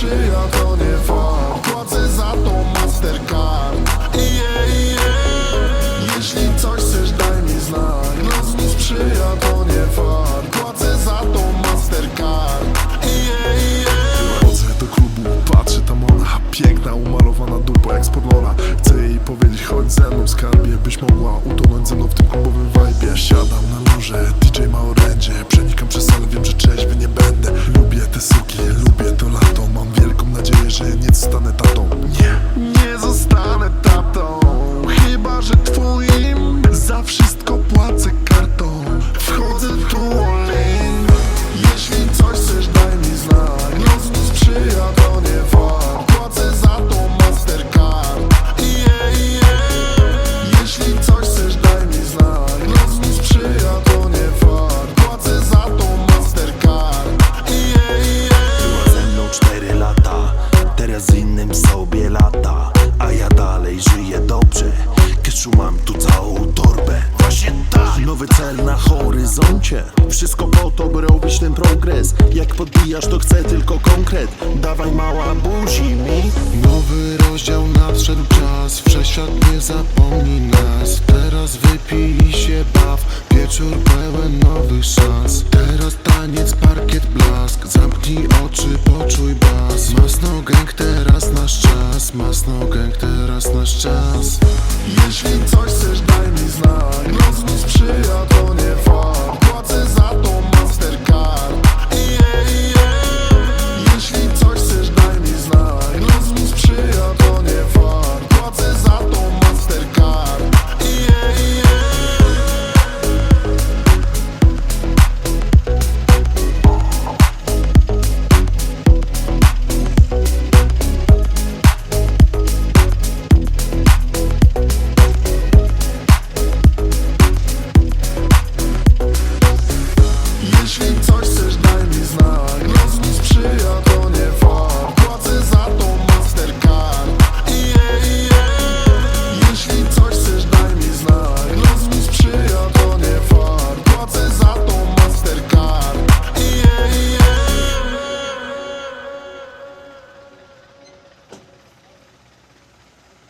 sprzyja, to nie fakt? Płacę za to Mastercard. Yeah, yeah. Jeśli coś chcesz, daj mi znać Los mi sprzyja, to nie fakt? Płacę za to Mastercard. Yeah, yeah. Chodzę do klubu, patrzę tam ona Piękna, umalowana dupa jak spod lola Chcę jej powiedzieć, chodź ze mną skarbie Byś mogła utonąć ze mną w tym klubowym się tak. Nowy cel na horyzoncie. Wszystko po to, by robić ten progres. Jak podbijasz to chcę tylko konkret. Dawaj mała buzi mi. Nowy rozdział nadszedł czas. Wszechświat nie zapomni nas. Teraz wypij i się baw. Wieczór pełen nowych szans. Teraz taniec, parkiet, blask. Zamknij oczy, poczuj bas. Masno gang, teraz nasz czas. Masno gang, teraz nasz czas.